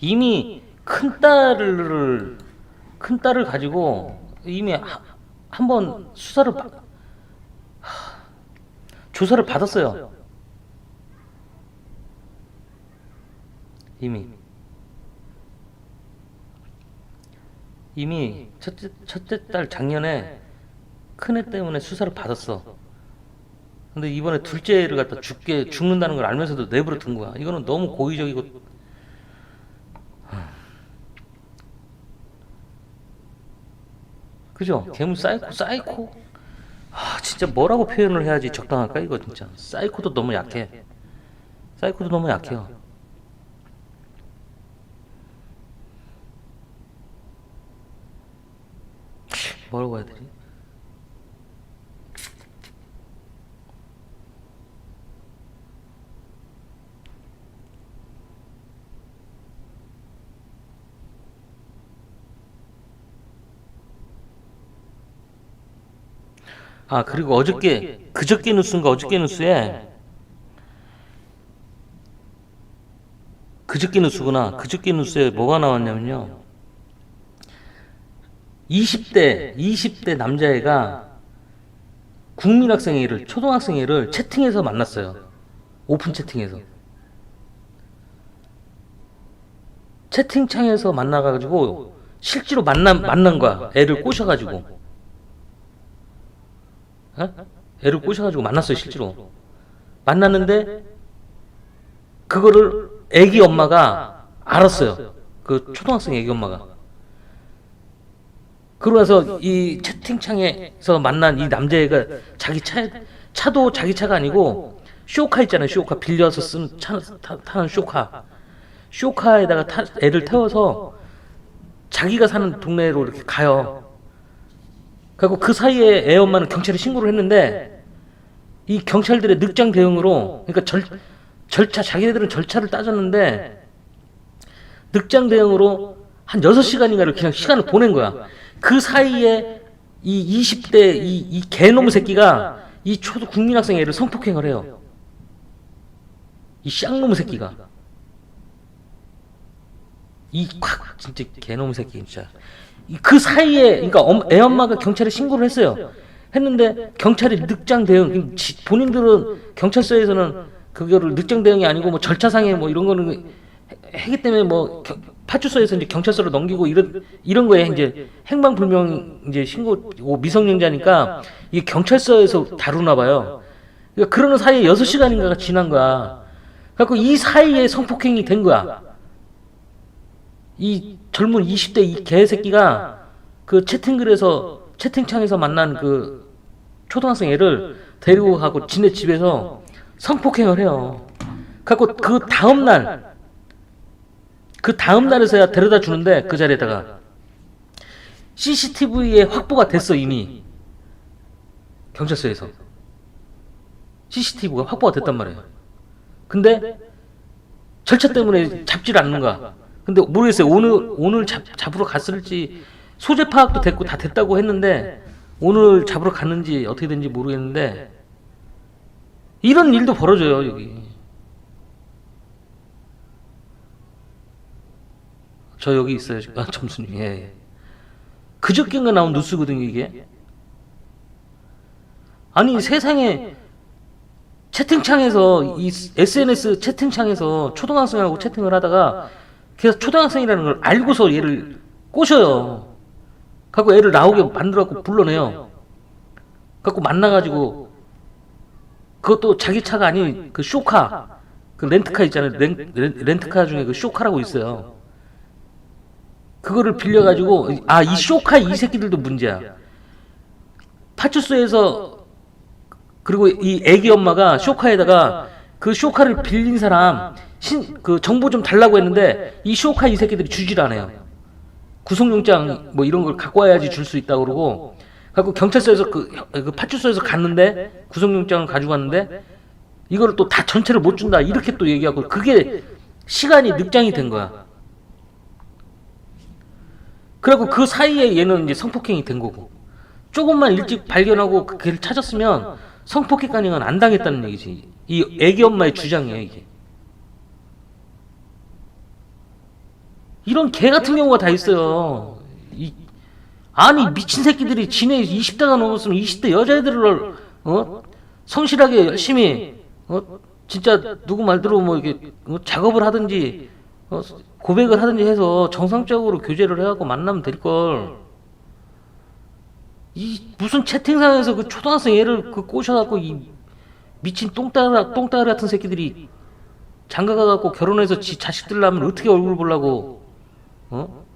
이미 큰 딸을 큰 딸을 가지고 이미 한 번 수사를 받- 하, 조사를 받았어요. 이미 이미 첫째 첫째 딸 작년에 큰 애 때문에 수사를 받았어. 근데 이번에 둘째를 갖다 죽게 죽는다는 걸 알면서도 내버려 둔 거야. 이거는 너무 고의적이고 그죠? 괴물 사이코 사이코? 아 진짜 뭐라고 표현을 해야지 적당할까 이거 진짜? 사이코도 너무 약해. 사이코도 너무 약해요. 뭐라고 해야 되지? 아 그리고 어저께 그저께 뉴스인가 어저께 뉴스에? 그저께 뉴스구나. 그저께 뉴스에 뭐가 나왔냐면요. 20대 20대 남자애가 국민학생회를 초등학생회를 채팅에서 만났어요. 오픈 채팅에서. 채팅창에서 만나가지고 실제로 만난 만난 거야. 애를 꼬셔가지고 어? 애를 꼬셔가지고 만났어요 실제로. 만났는데 그거를 애기 엄마가 알았어요. 그 초등학생 애기 엄마가. 그러면서 이 채팅창에서 만난 이 남자애가 자기 차 차도 자기 차가 아니고 쇼카 있잖아요 쇼카. 빌려서 쓰는 차 타, 타는 쇼카. 쇼카에다가 타, 애를 태워서 자기가 사는 동네로 이렇게 가요 그리고 그 사이에 애 엄마는 경찰에 신고를 했는데 이 경찰들의 늑장 대응으로 그러니까 절, 절차 자기네들은 절차를 따졌는데 늑장 대응으로 한 6시간인가를 그냥 시간을 보낸 거야. 그 사이에 이 20대 이, 이 개놈 새끼가 이 초등 국민학생 애를 성폭행을 해요. 이 쌍놈 새끼가. 이콱 진짜 개놈 새끼 진짜. 이그 사이에 그러니까 엄- 애 엄마가 경찰에 신고를 했어요. 했는데 경찰이 늑장 대응 지- 본인들은 경찰서에서는 그거를 늑장 대응이 아니고 뭐 절차상에 뭐 이런 거는 해- 하기 때문에 뭐 겨- 파출소에서 이제 경찰서로 넘기고 이런 이런 거에 이제 행방불명 이제 신고 오, 미성년자니까 이게 경찰서에서 다루나 봐요. 그러니까 그러는 사이에 6시간인가가 지난 거야. 그래갖고 이 사이에 성폭행이 된 거야. 이 젊은 20대 이 개새끼가 그 채팅글에서 채팅창에서 만난 그 초등학생 애를 데리고 가고 지네 집에서 성폭행을 해요. 갖고 그 다음 날, 그 다음 날에서야 데려다 주는데 그 자리에다가 CCTV에 확보가 됐어 이미 경찰서에서 CCTV가 확보가 됐단 말이에요. 근데 절차 때문에 잡지를 않는 거야. 근데 모르겠어요. 오늘 오늘 잡, 잡으러 갔을지 소재 파악도 됐고 다 됐다고 했는데 오늘 잡으러 갔는지 어떻게 된지 모르겠는데 이런 일도 벌어져요 여기. 저 여기 있어요. 아, 점수님. 예. 예. 그저께인가 나온 뉴스거든요 이게. 아니 세상에 채팅창에서 이 SNS 채팅창에서 초등학생하고 채팅을 하다가 그래서 초등학생이라는 걸 알고서 얘를 꼬셔요. 갖고 애를 나오게 만들어갖고 불러내요. 갖고 만나가지고 그것도 자기 차가 아닌 그 쇼카 그 렌트카 있잖아요. 렌, 렌, 렌트카 중에 그 쇼카라고 있어요. 그거를 빌려가지고 아 이 쇼카 이 새끼들도 문제야. 파출소에서 그리고 이 애기 엄마가 쇼카에다가 그 쇼카를 빌린 사람 신 그 정보 좀 달라고 했는데 이 쇼카 이 새끼들이 주질 않아요. 구속영장 뭐 이런 걸 갖고 와야지 줄 수 있다 고 그러고 갖고 경찰서에서 그, 그 파출소에서 갔는데 구속영장을 가지고 왔는데 이거를 또 다 전체를 못 준다 이렇게 또 얘기하고 그게 시간이 늑장이 된 거야. 그리고 그 사이에 얘는 이제 성폭행이 된 거고 조금만 일찍 발견하고 그 걔를 찾았으면 성폭행 가능은 안 당했다는 얘기지. 이 애기 엄마의 주장이에요 이게. 이런 개 같은 경우가 다 있어요. 이, 아니 미친 새끼들이 지네 20대가 넘었으면 20대 여자애들을 어 성실하게 열심히 어 진짜 누구 말대로 뭐 이게 어, 작업을 하든지 어, 고백을 하든지 해서 정상적으로 교제를 해갖고 만나면 될 걸. 이 무슨 채팅상에서 그 초등학생 애를 그 꼬셔갖고 이 미친 똥따라 똥따라 같은 새끼들이 장가 가갖고 결혼해서 지 자식들 낳으면 어떻게 얼굴 보려고 어?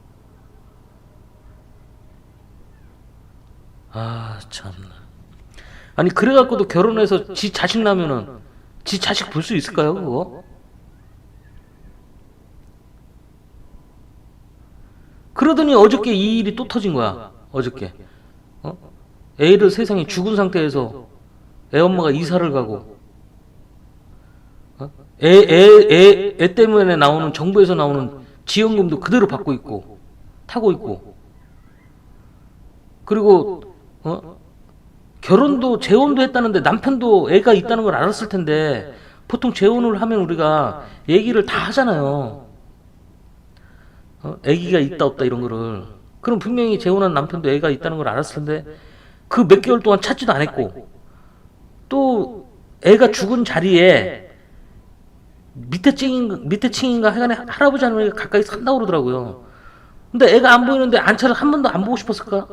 아 참나 아니 그래갖고도 결혼해서 지 자식 낳으면은 지 자식 볼 수 있을까요 그거? 그러더니 어저께 이 일이 또 터진 거야 어저께 어? 애를 세상에 죽은 상태에서 애 엄마가 이사를 가고 어? 애, 애, 애, 애 때문에 나오는 정부에서 나오는 지원금도 그대로 받고 있고 타고 있고 그리고 어? 결혼도 재혼도 했다는데 남편도 애가 있다는 걸 알았을 텐데 보통 재혼을 하면 우리가 얘기를 다 하잖아요. 어? 애기가 있다 없다 이런 거를 그럼 분명히 재혼한 남편도 애가 있다는 걸 알았을 텐데 그 몇 개월 동안 찾지도 않았고 또 애가 죽은 자리에 밑에 층인가 밑에 층인가 하여간에 할아버지 할머니가 가까이 산다고 그러더라고요. 근데 애가 안 보이는데 안 찾아 한 번도 안 보고 싶었을까?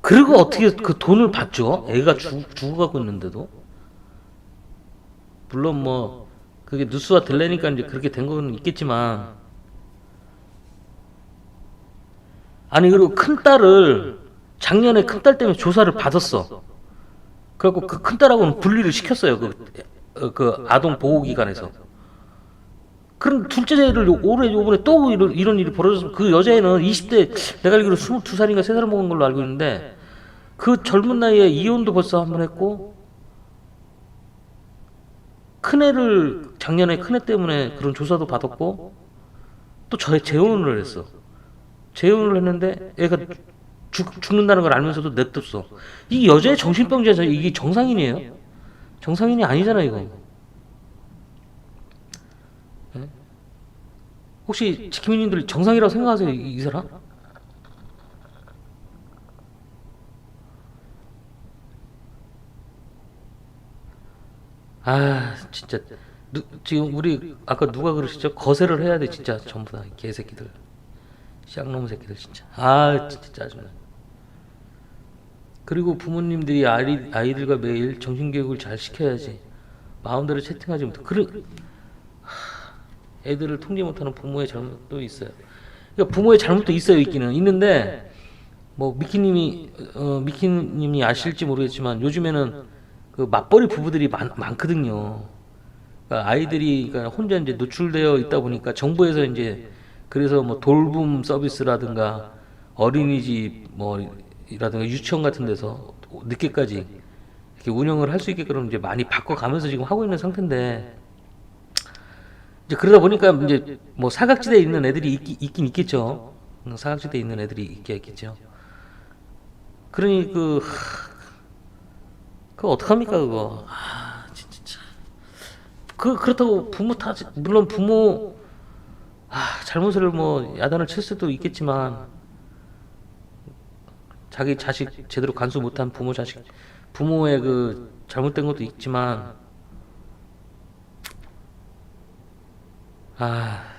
그리고 어떻게 그 돈을 받죠? 애가 죽, 죽어가고 있는데도 물론 뭐 그게 뉴스화 될래니까 이제 그렇게 된 건 있겠지만 아니 그리고 큰 딸을 작년에 큰 딸 때문에 조사를 받았어. 그래갖고 그 큰 딸하고는 분리를 시켰어요. 그, 어, 그 아동 보호기관에서. 그럼 둘째를 올해 요번에 또 이런, 이런 일이 벌어져서 그 여자애는 20대 내가 알기로 22살인가 3살 먹은 걸로 알고 있는데 그 젊은 나이에 이혼도 벌써 한 번 했고 큰애를 작년에 큰애 때문에 그런 조사도 받았고 또저 재혼을 했어. 재혼을 했는데 애가 죽, 죽는다는 걸 알면서도 냅뒀어. 이 여자의 정신병자죠. 이게 정상인이에요? 정상인이 아니잖아 이거. 예? 혹시 지키민님들 정상이라고 생각하세요 이, 이 사람? 아 진짜 누, 지금 우리 아까 누가 그러시죠? 거세를 해야 돼 진짜 전부 다 개새끼들. 쌍놈 새끼들 진짜. 아 진짜 짜증나. 그리고 부모님들이 아이, 아이들과 매일 정신교육을 잘 시켜야지. 마음대로 채팅하지 못해. 하, 애들을 통제 못하는 부모의 잘못도 있어요. 그러니까 부모의 잘못도 있어요, 있기는 있는데 뭐 미키님이 어, 미키님이 아실지 모르겠지만 요즘에는 그 맞벌이 부부들이 많, 많거든요. 그러니까 아이들이 그러니까 혼자 이제 노출되어 있다 보니까 정부에서 이제 그래서 뭐 돌봄 서비스라든가 어린이집 뭐라든가 유치원 같은 데서 늦게까지 이렇게 운영을 할 수 있게끔 이제 많이 바꿔가면서 지금 하고 있는 상태인데 이제 그러다 보니까 이제 뭐 사각지대에 있는 애들이 있기, 있긴 있겠죠. 음, 사각지대에 있는 애들이 있긴 있겠죠. 그러니 그 하, 그거 어떡합니까 그거. 아 진짜 참. 그 그렇다고 부모 탓 물론 부모 아, 잘못을 뭐 야단을 칠 수도 있겠지만 자기 자식 제대로 간수 못한 부모 자식 부모의 그 잘못된 것도 있지만 아 참.